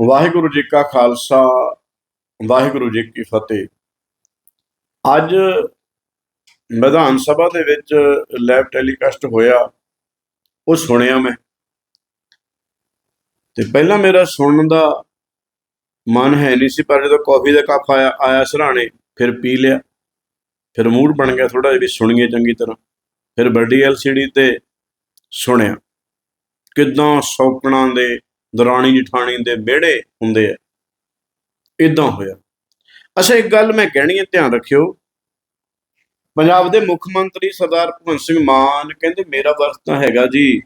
ਵਾਹਿਗੁਰੂ ਜੀ ਕਾ ਖਾਲਸਾ, ਵਾਹਿਗੁਰੂ ਜੀ ਕੀ ਫਤਿਹ। ਅੱਜ ਵਿਧਾਨ ਸਭਾ ਦੇ ਵਿੱਚ ਲਾਈਵ ਟੈਲੀਕਾਸਟ ਹੋਇਆ, ਉਹ ਸੁਣਿਆ ਮੈਂ। ਤੇ ਪਹਿਲਾਂ ਮੇਰਾ ਸੁਣਨ ਦਾ ਮਨ ਹੈ ਨਹੀਂ ਸੀ, ਪਰ ਜਦੋਂ ਕਾਫੀ ਦਾ ਕੱਪ ਆਇਆ ਆਇਆ ਸਰਾਣੇ, ਫਿਰ ਪੀ ਲਿਆ। ਫਿਰ ਮੂਡ ਬਣ ਗਿਆ ਥੋੜਾ ਜਿਹਾ ਵੀ ਸੁਣੀਏ ਚੰਗੀ ਤਰ੍ਹਾਂ। ਫਿਰ ਵੱਡੀ ਐਲਸੀਡੀ ਤੇ ਸੁਣਿਆ। ਕਿਦਾਂ ਸੌਪਣਾ ਦੇ ਦਰਾਣੀ ਜਠਾਣੀ ਦੇ ਵਿਹੜੇ ਹੁੰਦੇ ਆ। ਇਦਾਂ ਹੋਇਆ। ਅੱਛਾ, ਇੱਕ ਗੱਲ ਮੈਂ ਕਹਿਣੀ ਹੈ ਧਿਆਨ ਰੱਖਿਓ। ਪੰਜਾਬ ਦੇ ਮੁੱਖ ਮੰਤਰੀ ਸਰਦਾਰ ਭਗਵੰਤ ਸਿੰਘ ਮਾਨ ਕਹਿੰਦੇ, ਮੇਰਾ ਬਰਥ ਤਾਂ ਹੈਗਾ ਜੀ।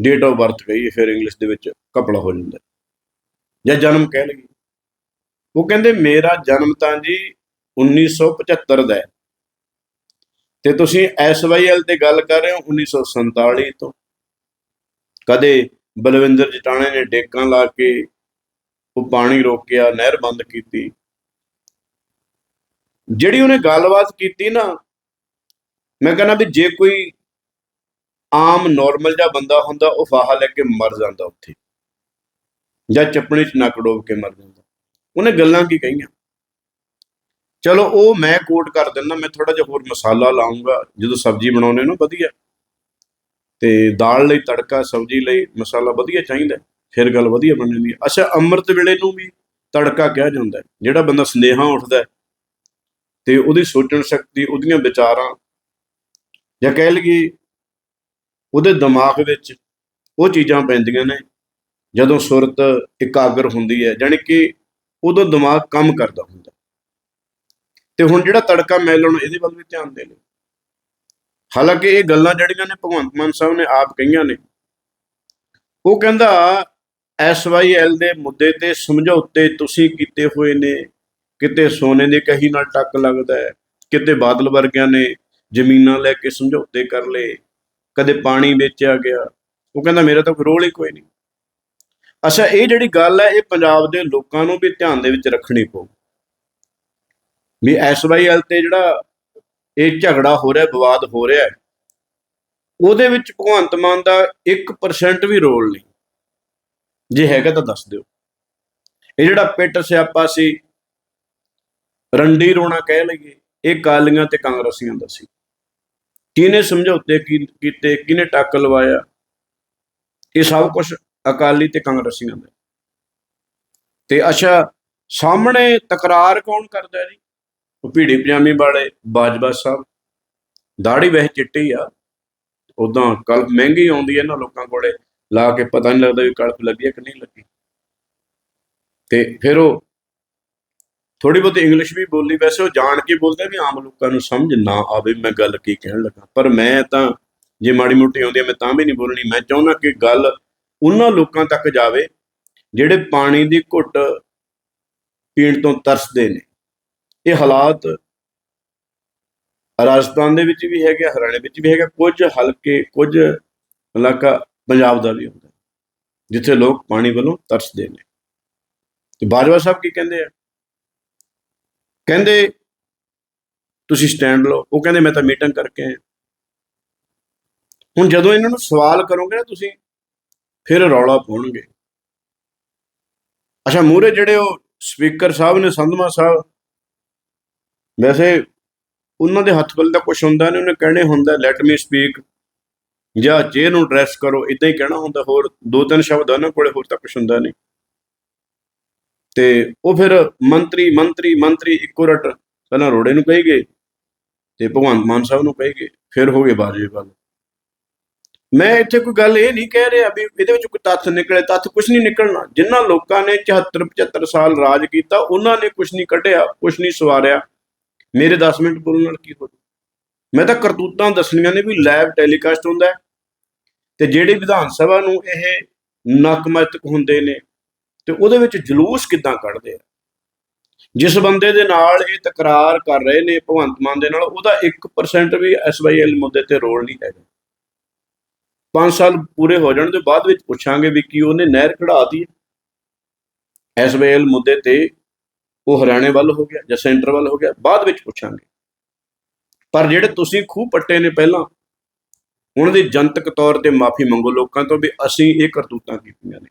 ਡੇਟ ਆਫ ਬਰਥ ਕਹੀਏ ਫਿਰ ਇੰਗਲਿਸ਼ ਦੇ ਵਿੱਚ ਕਪੜਾ ਹੋ ਜਾਂਦਾ। ਜਾਂ ਜਨਮ ਕਹਿ ਲਈਏ। ਉਹ ਕਹਿੰਦੇ, ਮੇਰਾ ਜਨਮ ਤਾਂ ਜੀ 1975 ਦਾ ਹੈ। ਤੇ ਤੁਸੀਂ ਐਸਵਾਈਐਲ ਤੇ ਗੱਲ ਕਰ ਰਹੇ ਹੋ 1947 ਤੋਂ। ਕਦੇ ਬਲਵਿੰਦਰ ਜਟਾਣੇ ਨੇ ਡੇਕਾਂ ਲਾ ਕੇ ਉਹ ਪਾਣੀ ਰੋਕਿਆ, ਨਹਿਰ ਬੰਦ ਕੀਤੀ। ਜਿਹੜੀ ਉਹਨੇ ਗੱਲਬਾਤ ਕੀਤੀ ਨਾ, ਮੈਂ ਕਹਿੰਦਾ ਵੀ ਜੇ ਕੋਈ ਆਮ ਨਾਰਮਲ ਜਿਹਾ ਬੰਦਾ ਹੁੰਦਾ, ਉਹ ਫਾਹਾ ਲੈ ਕੇ ਮਰ ਜਾਂਦਾ ਉੱਥੇ। ਜਾਂ ਚੱਪਣੀ 'ਚ ਨੱਕ ਡੋਬ ਕੇ ਮਰ ਜਾਂਦਾ। ਉਹਨੇ ਗੱਲਾਂ ਕੀ ਕਹੀਆਂ? ਚਲੋ ਉਹ ਮੈਂ ਕੋਟ ਕਰ ਦਿੰਦਾ, ਮੈਂ ਥੋੜਾ ਜਿਹਾ ਹੋਰ ਮਸਾਲਾ ਲਾਉਂਗਾ ਜਦੋਂ ਸਬਜ਼ੀ ਬਣਾਉਣੇ ਨੂੰ, ਵਧੀਆ। ਤੇ ਦਾਲ ਲਈ ਤੜਕਾ, ਸਬਜ਼ੀ ਲਈ ਮਸਾਲਾ ਵਧੀਆ ਚਾਹੀਦਾ ਫਿਰ ਗੱਲ ਵਧੀਆ ਬਣ ਜਾਂਦੀ ਹੈ। ਅੱਛਾ, ਅੰਮ੍ਰਿਤ ਵੇਲੇ ਨੂੰ ਵੀ ਤੜਕਾ ਕਿਹਾ ਜਾਂਦਾ ਜਿਹੜਾ ਬੰਦਾ ਸਨੇਹਾ ਉੱਠਦਾ ਹੈ ਤੇ ਉਹਦੀ ਸੋਚਣ ਸ਼ਕਤੀ, ਉਹਦੀਆਂ ਵਿਚਾਰਾਂ ਜਾਂ ਕਹਿ ਲਈਏ ਉਹਦੇ ਦਿਮਾਗ ਵਿੱਚ ਉਹ ਚੀਜ਼ਾਂ ਪੈਂਦੀਆਂ ਨੇ, ਜਦੋਂ ਸੁਰਤ ਇਕਾਗਰ ਹੁੰਦੀ ਹੈ, ਜਾਣੀ ਕਿ ਉਦੋਂ ਦਿਮਾਗ ਕੰਮ ਕਰਦਾ ਹੁੰਦਾ ਤੇ ਹੁਣ ਜਿਹੜਾ ਤੜਕਾ ਮੈਲਣ ਇਹਦੇ ਵੱਲ ਵੀ ਧਿਆਨ ਦੇ ਲਓ। ਹਾਲਾਂਕਿ ਇਹ ਗੱਲਾਂ ਜਿਹੜੀਆਂ ਨੇ ਭਗਵੰਤ ਮਾਨ ਸਾਹਿਬ ਨੇ ਆਪ ਕਹੀਆਂ ਨੇ, ਉਹ ਕਹਿੰਦਾ ਐਸਵਾਈਐਲ ਦੇ ਮੁੱਦੇ ਤੇ ਸਮਝੌਤੇ ਤੁਸੀਂ ਕੀਤੇ ਹੋਏ ਨੇ, ਕਿਤੇ ਸੋਨੇ ਦੀ ਕਹੀ ਨਾਲ ਟੱਕ ਲੱਗਦਾ ਹੈ, ਕਿਤੇ ਬਾਦਲ ਵਰਗਿਆਂ ਨੇ ਜ਼ਮੀਨਾਂ ਲੈ ਕੇ ਸਮਝੌਤੇ ਕਰ ਲਏ, ਕਦੇ ਪਾਣੀ ਵੇਚਿਆ ਗਿਆ। ਉਹ ਕਹਿੰਦਾ, ਮੇਰਾ ਤਾਂ ਕੋਈ ਰੋਲ ਹੀ ਕੋਈ ਨਹੀਂ। ਅੱਛਾ, ਇਹ ਜਿਹੜੀ ਗੱਲ ਹੈ, ਇਹ ਪੰਜਾਬ ਦੇ ਲੋਕਾਂ ਨੂੰ ਵੀ ਧਿਆਨ ਦੇ ਵਿੱਚ ਰੱਖਣੀ ਪਊ। ਵੀ ਐਸਵਾਈਐਲ ਤੇ ਜਿਹੜਾ ਇਹ ਝਗੜਾ ਹੋ ਰਿਹਾ, ਵਿਵਾਦ ਹੋ ਰਿਹਾ ਉਹਦੇ ਵਿੱਚ ਭਗਵੰਤ ਮਾਨ ਦਾ 1% ਵੀ ਰੋਲ ਨਹੀਂ। ਜੇ ਹੈਗਾ ਤਾਂ ਦੱਸ ਦਿਓ। ਇਹ ਜਿਹੜਾ ਪਿੱਟ ਸਿਆਪਾ ਸੀ, ਰੰਡੀ ਰੋਣਾ ਕਹਿ ਲਈਏ, ਇਹ ਕਾਲੀਆਂ ਤੇ ਕਾਂਗਰਸੀਆਂ ਦਾ ਸੀ। ਕਿਹਨੇ ਸਮਝੌਤੇ ਕੀ- ਕੀਤੇ, ਕਿਹਨੇ ਟੱਕ ਲਵਾਇਆ? ਇਹ ਸਭ ਕੁਝ ਅਕਾਲੀ ਤੇ ਕਾਂਗਰਸੀਆਂ ਦਾ ਤੇ ਅੱਛਾ, ਸਾਹਮਣੇ ਤਕਰਾਰ ਕੌਣ ਕਰਦਾ ਜੀ? ਉਹ ਭੀੜੀ ਪਜਾਮੀ ਵਾਲੇ ਬਾਜਵਾ ਸਾਹਿਬ ਦਾੜੀ ਵਹਿ ਚਿੱਟੀ ਆ ਉਦਾਂ ਕਲਪ ਮਹਿੰਗੀ ਆਉਂਦੀ ਹੈ ਇਹਨਾਂ ਲੋਕਾਂ ਕੋਲੇ, ਲਾ ਕੇ ਪਤਾ ਨਹੀਂ ਲੱਗਦਾ ਵੀ ਕਲਪ ਲੱਗੀ ਹੈ ਕਿ ਨਹੀਂ ਲੱਗੀ। ਤੇ ਫਿਰ ਉਹ ਥੋੜੀ ਬਹੁਤੀ ਇੰਗਲਿਸ਼ ਵੀ ਬੋਲੀ, ਵੈਸੇ ਉਹ ਜਾਣ ਕੇ ਬੋਲਦੇ ਵੀ ਆਮ ਲੋਕਾਂ ਨੂੰ ਸਮਝ ਨਾ ਆਵੇ ਮੈਂ ਗੱਲ ਕੀ ਕਹਿਣ ਲੱਗਾ। ਪਰ ਮੈਂ ਤਾਂ ਜੇ ਮਾੜੀ ਮੋਟੀ ਆਉਂਦੀ ਹੈ ਮੈਂ ਤਾਂ ਵੀ ਨਹੀਂ ਬੋਲਣੀ। ਮੈਂ ਚਾਹੁੰਦਾ ਕਿ ਗੱਲ ਉਹਨਾਂ ਲੋਕਾਂ ਤੱਕ ਜਾਵੇ, ਜਿਹੜੇ ਪਾਣੀ ਦੀ ਘੁੱਟ ਪੀਣ ਤੋਂ ਤਰਸਦੇ ਨੇ। ਇਹ ਹਾਲਾਤ ਰਾਜਸਥਾਨ ਦੇ ਵਿੱਚ ਵੀ ਹੈਗੇ, ਹਰਿਆਣੇ ਵਿੱਚ ਵੀ ਹੈਗਾ, ਕੁਝ ਹਲਕੇ, ਕੁਝ ਇਲਾਕਾ ਪੰਜਾਬ ਦਾ ਵੀ ਹੁੰਦਾ ਜਿੱਥੇ ਲੋਕ ਪਾਣੀ ਵੱਲੋਂ ਤਰਸਦੇ ਨੇ। ਤੇ ਬਾਜਵਾ ਸਾਹਿਬ ਕੀ ਕਹਿੰਦੇ ਆ? ਕਹਿੰਦੇ, ਤੁਸੀਂ ਸਟੈਂਡ ਲਓ। ਉਹ ਕਹਿੰਦੇ, ਮੈਂ ਤਾਂ ਮੀਟਿੰਗ ਕਰਕੇ ਆਇਆ। ਹੁਣ ਜਦੋਂ ਇਹਨਾਂ ਨੂੰ ਸਵਾਲ ਕਰੋਗੇ ਨਾ ਤੁਸੀਂ, ਫਿਰ ਰੌਲਾ ਪਾਉਣਗੇ। ਅੱਛਾ ਮੂਰੇ ਜਿਹੜੇ ਉਹ ਸਪੀਕਰ ਸਾਹਿਬ ਨੇ, ਸੰਧਮਾ ਸਾਹਿਬ ਵੈਸੇ ਉਹਨਾਂ ਦੇ ਹੱਥ ਵੱਲ ਤਾਂ ਕੁਝ ਹੁੰਦਾ ਨਹੀਂ ਉਹਨੇ ਕਹਿਣੇ ਹੁੰਦਾ ਲੈਟ ਮੀ ਸਪੀਕ ਜਾਂ ਜੇ ਨੂੰ ਐਡਰੈਸ ਕਰੋ ਇਦਾਂ ਹੀ ਕਹਿਣਾ ਹੁੰਦਾ, ਹੋਰ ਦੋ ਤਿੰਨ ਸ਼ਬਦ ਉਹਨਾਂ ਕੋਲੇ, ਹੋਰ ਤਾਂ ਕੁਝ ਹੁੰਦਾ ਨਹੀਂ ਤੇ ਉਹ ਫਿਰ ਮੰਤਰੀ ਮੰਤਰੀ ਮੰਤਰੀ ਇੱਕੋ ਰਟ ਪਹਿਲਾਂ ਰੋੜੇ ਨੂੰ ਕਹੀ ਗਏ ਤੇ ਭਗਵੰਤ ਮਾਨ ਸਾਹਿਬ ਨੂੰ ਕਹੀ ਗਏ, ਫਿਰ ਹੋ ਗਏ ਬਾਜੇ ਵੱਲ। ਮੈਂ ਇੱਥੇ ਕੋਈ ਗੱਲ ਇਹ ਨਹੀਂ ਕਹਿ ਰਿਹਾ ਵੀ ਇਹਦੇ ਵਿੱਚ ਕੋਈ ਤੱਥ ਨਿਕਲੇ, ਤੱਥ ਕੁਝ ਨਹੀਂ ਨਿਕਲਣਾ। ਜਿਨ੍ਹਾਂ ਲੋਕਾਂ ਨੇ 74 75 ਸਾਲ ਰਾਜ ਕੀਤਾ, ਉਹਨਾਂ ਨੇ ਕੁਝ ਨਹੀਂ ਕੱਢਿਆ ਕੁਝ ਨਹੀਂ ਸਵਾਰਿਆ। ਮੇਰੇ 10 ਮਿੰਟ ਬੋਲਣ ਨਾਲ ਕੀ ਹੋ ਮੈਂ ਤਾਂ ਕਰਤੂਤਾਂ ਦੱਸਣੀਆਂ ਨੇ ਵੀ ਲਾਈਵ ਟੈਲੀਕਾਸਟ ਹੁੰਦਾ ਹੈ ਤੇ ਜਿਹੜੀ ਵਿਧਾਨ ਸਭਾ ਨੂੰ ਇਹ ਨਕਮਤਕ ਹੁੰਦੇ ਨੇ ਤੇ ਉਹਦੇ ਵਿੱਚ ਜਲੂਸ ਕਿੱਦਾਂ ਕੱਢਦੇ ਆ? ਜਿਸ ਬੰਦੇ ਦੇ ਨਾਲ ਇਹ ਤਕਰਾਰ ਕਰ ਰਹੇ ਨੇ ਭਗਵੰਤ ਮਾਨ ਦੇ ਨਾਲ, ਉਹਦਾ 1% ਵੀ ਐਸਵਾਈਐਲ ਮੁੱਦੇ ਤੇ ਰੋਲ ਨਹੀਂ ਹੈਗਾ। 5 ਸਾਲ ਪੂਰੇ ਹੋ ਜਾਣ ਦੇ ਬਾਅਦ ਵਿੱਚ ਪੁੱਛਾਂਗੇ ਵੀ ਕੀ ਉਹਨੇ ਨਹਿਰ ਕਢਾਤੀ ਐਸਵਾਈਐਲ ਮੁੱਦੇ ਤੇ ਉਹ ਹਰਿਆਣੇ ਵੱਲ ਹੋ ਗਿਆ ਜਾਂ ਸੈਂਟਰ ਵੱਲ ਹੋ ਗਿਆ ਬਾਅਦ ਵਿੱਚ ਪੁੱਛਾਂਗੇ। ਪਰ ਜਿਹੜੇ ਤੁਸੀਂ ਖੂਹ ਪੱਟੇ ਨੇ ਪਹਿਲਾਂ ਉਹਨਾਂ ਦੀ ਜਨਤਕ ਤੌਰ ਤੇ ਮਾਫੀ ਮੰਗੋ ਲੋਕਾਂ ਤੋਂ ਵੀ ਅਸੀਂ ਇਹ ਕਰਤੂਤਾਂ ਕੀਤੀਆਂ ਨੇ।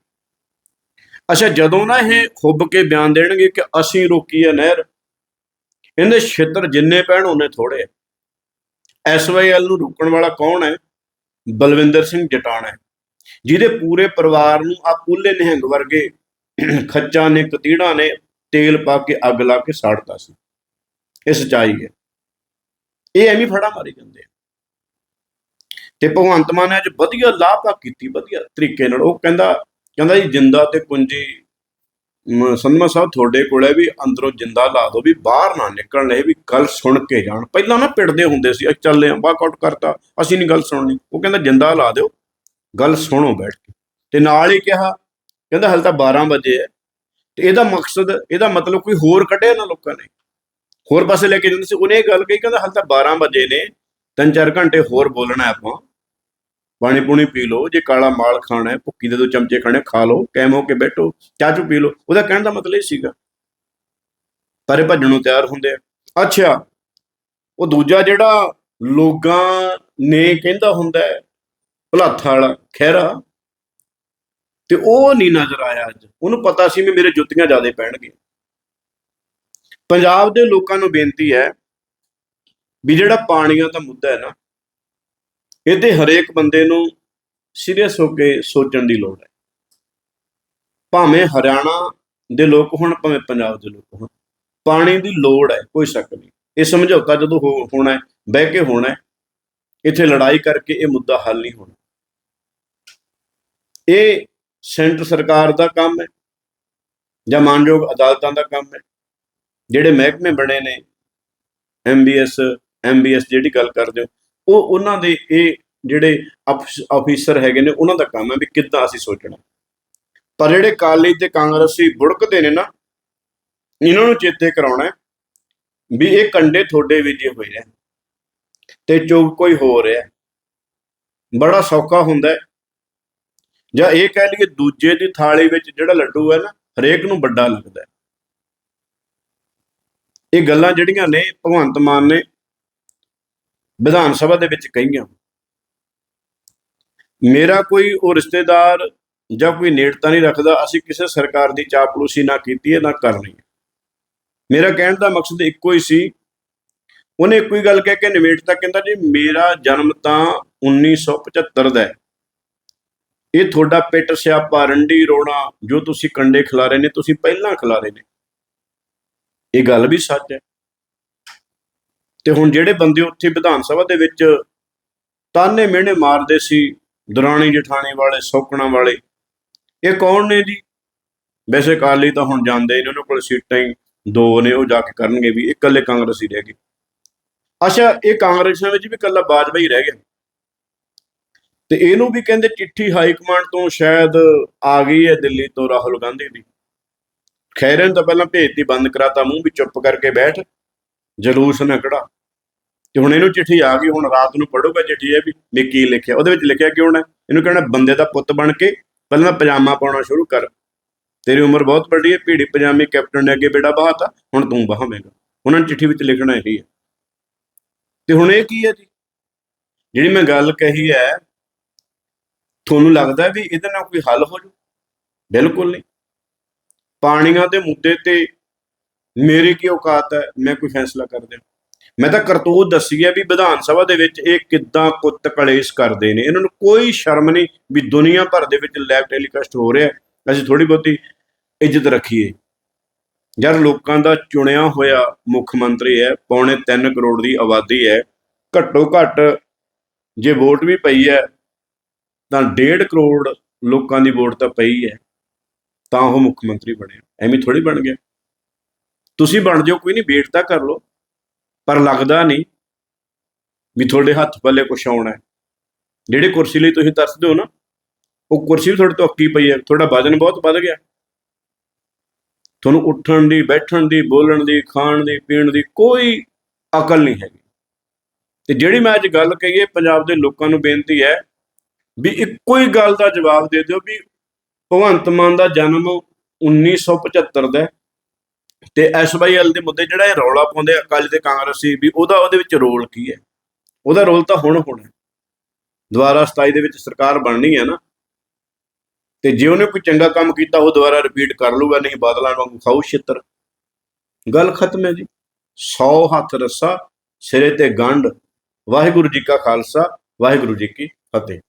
ਅੱਛਾ ਜਦੋਂ ਨਾ ਇਹ ਖੁੱਬ ਕੇ ਬਿਆਨ ਦੇਣਗੇ ਕਿ ਅਸੀਂ ਰੋਕੀ ਹੈ ਨਹਿਰ ਇਹਦੇ ਛੇਤਰ ਜਿੰਨੇ ਪੈਣ ਉਹਨੇ ਥੋੜੇ ਐਸਵਾਈਐਲ ਨੂੰ ਰੋਕਣ ਵਾਲਾ ਕੌਣ ਹੈ? ਬਲਵਿੰਦਰ ਸਿੰਘ ਜਟਾਣਾ ਹੈ, ਜਿਹਦੇ ਪੂਰੇ ਪਰਿਵਾਰ ਨੂੰ ਆ ਪੁੱਲੇ ਨਿਹੰਗ ਵਰਗੇ ਖੱਚਾ ਨੇ ਕਤੀੜਾ ਨੇ ਤੇਲ ਪਾ ਕੇ ਅੱਗ ਲਾ ਕੇ ਸਾੜਤਾ ਸੀ। ਇਹ ਸਚਾਈ ਹੈ। ਇਹ ਐਵੇਂ ਫੜਾ ਮਾਰੀ ਜਾਂਦੇ ਆ। ਤੇ ਭਗਵੰਤ ਮਾਨ ਨੇ ਅੱਜ ਵਧੀਆ ਲਾਭਾ ਕੀਤੀ, ਵਧੀਆ ਤਰੀਕੇ ਨਾਲ। ਉਹ ਕਹਿੰਦਾ ਕਹਿੰਦਾ ਜੀ, ਜਿੰਦਾ ਤੇ ਕੁੰਜੀ ਸੰਧਮਾ ਸਾਹਿਬ ਤੁਹਾਡੇ ਕੋਲੇ ਵੀ ਅੰਦਰੋਂ ਜਿੰਦਾ ਲਾ ਦਿਓ ਵੀ ਬਾਹਰ ਨਾ ਨਿਕਲਣ, ਇਹ ਵੀ ਗੱਲ ਸੁਣ ਕੇ ਜਾਣ। ਪਹਿਲਾਂ ਨਾ ਪਿੜਦੇ ਹੁੰਦੇ ਸੀ ਅਸੀਂ ਚੱਲੇ ਆਂ ਵਾਕਆਊਟ ਕਰਤਾ, ਅਸੀਂ ਨਹੀਂ ਗੱਲ ਸੁਣਨੀ। ਉਹ ਕਹਿੰਦਾ, ਜਿੰਦਾ ਲਾ ਦਿਓ, ਗੱਲ ਸੁਣੋ ਬੈਠ ਕੇ। ਤੇ ਨਾਲ ਹੀ ਕਿਹਾ, ਕਹਿੰਦਾ, ਹਲ ਤਾਂ 12 ਵਜੇ ਹੈ। ਤੇ ਇਹਦਾ ਮਕਸਦ, ਇਹਦਾ ਮਤਲਬ ਕੋਈ ਹੋਰ ਕੱਢਿਆ ਨਾ ਲੋਕਾਂ ਨੇ। ਹੋਰ ਪਾਸੇ ਲੈ ਕੇ ਜਾਂਦੇ ਸੀ, ਉਹਨੇ ਇਹ ਗੱਲ ਕਹੀ, ਕਹਿੰਦਾ ਹਲ ਤਾਂ 12 ਵਜੇ ਨੇ, ਤਿੰਨ ਚਾਰ ਘੰਟੇ ਹੋਰ ਬੋਲਣਾ ਆਪਾਂ। ਪਾਣੀ ਪੂਣੀ ਪੀ ਲਓ, ਜੇ ਕਾਲਾ ਮਾਲ ਖਾਣਾ ਹੈ, ਭੁੱਕੀ ਦੇ ਦੋ ਚਮਚੇ ਖਾਣੇ ਖਾ ਲਓ ਕੈਮ ਹੋ ਕੇ ਬੈਠੋ, ਚਾਹ ਚੂ ਪੀ ਲਓ। ਉਹਦਾ ਕਹਿਣ ਦਾ ਮਤਲਬ ਇਹ ਸੀਗਾ। ਪਰ ਭੱਜਣ ਨੂੰ ਤਿਆਰ ਹੁੰਦੇ ਆ। ਅੱਛਾ, ਉਹ ਦੂਜਾ ਜਿਹੜਾ ਲੋਕਾਂ ਨੇ ਕਹਿੰਦਾ ਹੁੰਦਾ ਹੈ, ਭਲਾਥਾ ਵਾਲਾ ਖਹਿਰਾ ਤੇ ਉਹ ਨਹੀਂ ਨਜ਼ਰ ਆਇਆ ਅੱਜ। ਉਹਨੂੰ ਪਤਾ ਸੀ ਵੀ ਮੇਰੇ ਜੁੱਤੀਆਂ ਜ਼ਿਆਦਾ ਪੈਣਗੀਆਂ। ਪੰਜਾਬ ਦੇ ਲੋਕਾਂ ਨੂੰ ਬੇਨਤੀ ਹੈ ਵੀ ਜਿਹੜਾ ਪਾਣੀਆਂ ਦਾ ਮੁੱਦਾ ਹੈ ਨਾ, ਇਹਦੇ ਹਰੇਕ ਬੰਦੇ ਨੂੰ ਸੀਰੀਅਸ ਹੋ ਕੇ ਸੋਚਣ ਦੀ ਲੋੜ ਹੈ। ਭਾਵੇਂ ਹਰਿਆਣਾ ਦੇ ਲੋਕ ਹੋਣ, ਭਾਵੇਂ ਪੰਜਾਬ ਦੇ ਲੋਕ ਹੋਣ। ਪਾਣੀ ਦੀ ਲੋੜ ਹੈ, ਕੋਈ ਸ਼ੱਕ ਨਹੀਂ। ਇਹ ਸਮਝੌਤਾ ਜਦੋਂ ਹੋ- ਹੋਣਾ ਹੈ, ਬਹਿ ਕੇ ਹੋਣਾ ਹੈ, ਇੱਥੇ ਲੜਾਈ ਕਰਕੇ ਇਹ ਮੁੱਦਾ ਹੱਲ ਨਹੀਂ ਹੋਣਾ। ਇਹ ਸੈਂਟਰ ਸਰਕਾਰ ਦਾ ਕੰਮ ਹੈ ਜਾਂ ਮਾਨਯੋਗ ਅਦਾਲਤਾਂ ਦਾ ਕੰਮ ਹੈ? ਜਿਹੜੇ ਮਹਿਕਮੇ ਬਣੇ ਨੇ ਐਮਬੀਐਸ ਐਮਬੀਐਸ ਜਿਹੜੀ ਗੱਲ ਕਰਦੇ ਹੋ, ਉਹ ਉਹਨਾਂ ਦੇ ਇਹ ਜਿਹੜੇ ਆਫੀਸਰ ਹੈਗੇ ਨੇ, ਉਹਨਾਂ ਦਾ ਕੰਮ ਹੈ ਵੀ ਕਿੱਦਾਂ ਅਸੀਂ ਸੋਚਣਾ। ਪਰ ਜਿਹੜੇ ਕਾਲੀ ਤੇ ਕਾਂਗਰਸੀ ਬੁੜਕਦੇ ਨੇ ਨਾ, ਇਹਨਾਂ ਨੂੰ ਚੇਤੇ ਕਰਾਉਣਾ ਵੀ ਇਹ ਕੰਡੇ ਤੁਹਾਡੇ ਵਿੱਚ ਹੀ ਹੋਏ ਨੇ ਤੇ ਚੁੱਪ ਕੋਈ ਹੋ ਰਿਹਾ, ਬੜਾ ਸੌਖਾ ਹੁੰਦਾ ਜਾਂ ਇਹ ਕਹਿ ਲਈਏ ਦੂਜੇ ਦੀ ਥਾਲੀ ਵਿੱਚ ਜਿਹੜਾ ਲੱਡੂ ਹੈ ਨਾ, ਹਰੇਕ ਨੂੰ ਵੱਡਾ ਲੱਗਦਾ ਇਹ ਗੱਲਾਂ ਜਿਹੜੀਆਂ ਨੇ ਭਗਵੰਤ ਮਾਨ ਨੇ ਵਿਧਾਨ ਸਭਾ ਦੇ ਵਿੱਚ ਕਹੀਆਂ। ਮੇਰਾ ਕੋਈ ਉਹ ਰਿਸ਼ਤੇਦਾਰ ਜਾਂ ਕੋਈ ਨੇੜਤਾ ਨਹੀਂ ਰੱਖਦਾ, ਅਸੀਂ ਕਿਸੇ ਸਰਕਾਰ ਦੀ ਚਾਪਲੂਸੀ ਨਾ ਕੀਤੀ ਹੈ, ਨਾ ਕਰਨੀ ਹੈ। ਮੇਰਾ ਕਹਿਣ ਦਾ ਮਕਸਦ ਇੱਕੋ ਹੀ ਸੀ। ਉਹਨੇ ਇੱਕੋ ਹੀ ਗੱਲ ਕਹਿ ਕੇ ਨਿਮੇੜਤਾ, ਕਹਿੰਦਾ ਜੀ, ਮੇਰਾ ਜਨਮ ਤਾਂ 1975 ਦਾ ਹੈ। ਇਹ ਤੁਹਾਡਾ ਪਿੱਟ ਸਿਆਪਾ, ਰੰਡੀ ਰੋਣਾ, ਜੋ ਤੁਸੀਂ ਕੰਡੇ ਖਿਲਾਰੇ ਨੇ, ਤੁਸੀਂ ਪਹਿਲਾਂ ਖਿਲਾਰੇ ਨੇ। ਇਹ ਗੱਲ ਵੀ ਸੱਚ ਹੈ। ਤੇ ਹੁਣ ਜਿਹੜੇ ਬੰਦੇ ਉੱਥੇ ਵਿਧਾਨ ਸਭਾ ਦੇ ਵਿੱਚ ਤਾਨੇ ਮਿਹਣੇ ਮਾਰਦੇ ਸੀ, ਦਰਾਣੀ ਜਠਾਣੀ ਵਾਲੇ, ਸੌਕਣਾ ਵਾਲੇ, ਇਹ ਕੌਣ ਨੇ ਜੀ? ਵੈਸੇ ਕਾਲੀ ਤਾਂ ਹੁਣ ਜਾਂਦੇ ਨੇ, ਉਹਨਾਂ ਕੋਲ ਸੀਟਾਂ ਹੀ ਦੋ ਨੇ, ਉਹ ਜਾ ਕੇ ਕਰਨਗੇ ਵੀ ਇਹ ਇਕੱਲੇ ਕਾਂਗਰਸੀ ਰਹਿ ਗਏ। ਅੱਛਾ, ਇਹ ਕਾਂਗਰਸਾਂ ਵਿੱਚ ਵੀ ਇਕੱਲਾ ਬਾਜਵਾ ਹੀ ਰਹਿ ਗਿਆ। ਤੇ ਇਹਨੂੰ ਵੀ ਕਹਿੰਦੇ ਚਿੱਠੀ ਹਾਈ ਕਮਾਂਡ ਤੋਂ ਸ਼ਾਇਦ ਆ ਗਈ ਹੈ ਦਿੱਲੀ ਤੋਂ ਰਾਹੁਲ ਗਾਂਧੀ ਦੀ। ਖੈਰੇ ਤਾਂ ਪਹਿਲਾਂ ਭੇਜਤੀ ਬੰਦ ਕਰਾਤਾ, ਮੂੰਹ ਵੀ ਚੁੱਪ ਕਰਕੇ ਬੈਠ, ਜਲੂਸ ਨਾ ਕਢਾ। ਤੇ ਹੁਣ ਇਹਨੂੰ ਚਿੱਠੀ ਆ ਗਈ, ਹੁਣ ਰਾਤ ਨੂੰ ਪੜੋਗਾ ਚਿੱਠੀ ਇਹ ਵੀ ਮੈਂ ਕੀ ਲਿਖਿਆ, ਉਹਦੇ ਵਿੱਚ ਲਿਖਿਆ ਕਿਉਂ ਨਾ, ਇਹਨੂੰ ਕਹਿਣਾ ਬੰਦੇ ਦਾ ਪੁੱਤ ਬਣ ਕੇ ਪਹਿਲਾਂ ਪਜਾਮਾ ਪਾਉਣਾ ਸ਼ੁਰੂ ਕਰ। ਤੇਰੀ ਉਮਰ ਬਹੁਤ ਵੱਡੀ ਹੈ, ਭੀੜੀ ਪਜਾਮੇ ਕੈਪਟਨ ਨੇ ਅੱਗੇ ਬੇੜਾ ਬਹਾਤਾ, ਹੁਣ ਤੂੰ ਬਹਾਵੇਂਗਾ। ਉਹਨਾਂ ਨੇ ਚਿੱਠੀ ਵਿੱਚ ਲਿਖਣਾ ਇਹੀ ਹੈ। ਤੇ ਹੁਣ ਇਹ ਕੀ ਹੈ ਜੀ? ਜਿਹੜੀ ਮੈਂ ਗੱਲ ਕਹੀ ਹੈ ਤੁਹਾਨੂੰ ਲੱਗਦਾ ਵੀ ਇਹਦੇ ਨਾਲ ਕੋਈ ਹੱਲ ਹੋ ਜੂ? ਬਿਲਕੁਲ ਨਹੀਂ। ਪਾਣੀਆਂ ਦੇ ਮੁੱਦੇ ਤੇ ਮੇਰੀ ਕੀ ਔਕਾਤ ਹੈ? ਮੈਂ ਕੋਈ ਫੈਸਲਾ ਕਰ ਦਿਆਂ ਮੈਂ ਤਾਂ ਕਰਤੂਤ ਦੱਸੀ ਹੈ ਵੀ ਵਿਧਾਨ ਸਭਾ ਦੇ ਵਿੱਚ ਇਹ ਕਿੱਦਾਂ ਕੁੱਤ ਕਲੇਸ਼ ਕਰਦੇ ਨੇ। ਇਹਨਾਂ ਨੂੰ ਕੋਈ ਸ਼ਰਮ ਨਹੀਂ ਵੀ ਦੁਨੀਆ ਭਰ ਦੇ ਵਿੱਚ ਲਾਈਵ ਟੈਲੀਕਾਸਟ ਹੋ ਰਿਹਾ ਅਸੀਂ ਥੋੜੀ ਬਹੁਤੀ ਇੱਜ਼ਤ ਰੱਖੀਏ। ਯਾਰ ਲੋਕਾਂ ਦਾ ਚੁਣਿਆ ਹੋਇਆ ਮੁੱਖ ਮੰਤਰੀ ਹੈ। ਪੌਣੇ 3 ਕਰੋੜ ਦੀ ਆਬਾਦੀ ਹੈ। ਘੱਟੋ ਘੱਟ ਜੇ ਵੋਟ ਵੀ ਪਈ ਹੈ ਤਾਂ 1.5 ਕਰੋੜ ਲੋਕਾਂ ਦੀ ਵੋਟ ਤਾਂ ਪਈ ਹੈ, ਤਾਂ ਉਹ ਮੁੱਖ ਮੰਤਰੀ ਬਣਿਆ ਐਵੇਂ ਥੋੜੀ ਬਣ ਗਿਆ। ਤੁਸੀਂ ਬਣ ਜਾਓ, ਕੋਈ ਨਹੀਂ, ਵੇਟ ਤਾਂ ਕਰ ਲਓ। ਪਰ ਲੱਗਦਾ ਨਹੀਂ ਵੀ ਤੁਹਾਡੇ ਹੱਥ ਪੱਲੇ ਕੁਛ ਆਉਣਾ ਹੈ। ਜਿਹੜੇ ਕੁਰਸੀ ਲਈ ਤੁਸੀਂ ਤਰਸਦੇ ਹੋ ਨਾ, ਉਹ ਕੁਰਸੀ ਵੀ ਤੁਹਾਡੇ ਤੋਂ ਅੱਕੀ ਪਈ ਹੈ। ਤੁਹਾਡਾ ਵਜ਼ਨ ਬਹੁਤ ਵੱਧ ਗਿਆ। ਤੁਹਾਨੂੰ ਉੱਠਣ ਦੀ, ਬੈਠਣ ਦੀ, ਬੋਲਣ ਦੀ, ਖਾਣ ਦੀ, ਪੀਣ ਦੀ ਕੋਈ ਅਕਲ ਨਹੀਂ ਹੈਗੀ। ਤੇ ਜਿਹੜੀ ਮੈਂ ਅੱਜ ਗੱਲ ਕਹੀ ਹੈ, ਪੰਜਾਬ ਦੇ ਲੋਕਾਂ ਨੂੰ ਬੇਨਤੀ ਹੈ ਵੀ ਇੱਕੋ ਹੀ ਗੱਲ ਦਾ ਜਵਾਬ ਦੇ ਦਿਓ ਵੀ ਭਗਵੰਤ ਮਾਨ ਦਾ ਜਨਮ 1975 ਦਾ ਹੈ ਤੇ ਐਸਵਾਈਐਲ ਦੇ ਮੁੱਦੇ ਜਿਹੜਾ ਇਹ ਰੌਲਾ ਪਾਉਂਦੇ ਅਕਾਲੀ ਤੇ ਕਾਂਗਰਸੀ, ਵੀ ਉਹਦਾ ਉਹਦੇ ਵਿੱਚ ਰੋਲ ਕੀ ਹੈ? ਉਹਦਾ ਰੋਲ ਤਾਂ ਹੁਣ ਹੋਣਾ ਦੁਬਾਰਾ 27 ਦੇ ਵਿੱਚ ਸਰਕਾਰ ਬਣਨੀ ਹੈ ਨਾ। ਤੇ ਜੇ ਉਹਨੇ ਕੋਈ ਚੰਗਾ ਕੰਮ ਕੀਤਾ, ਉਹ ਦੁਬਾਰਾ ਰਿਪੀਟ ਕਰ ਲੂਗਾ ਨਹੀਂ ਬਾਦਲਾਂ ਵਾਂਗੂ ਖਾਊ ਛਿੱਤਰ। ਗੱਲ ਖਤਮ ਹੈ ਜੀ। 100 ਹੱਥ ਰੱਸਾ, ਸਿਰੇ ਤੇ ਗੰਢ। ਵਾਹਿਗੁਰੂ ਜੀ ਕਾ ਖਾਲਸਾ, ਵਾਹਿਗੁਰੂ ਜੀ ਕੀ ਫਤਿਹ।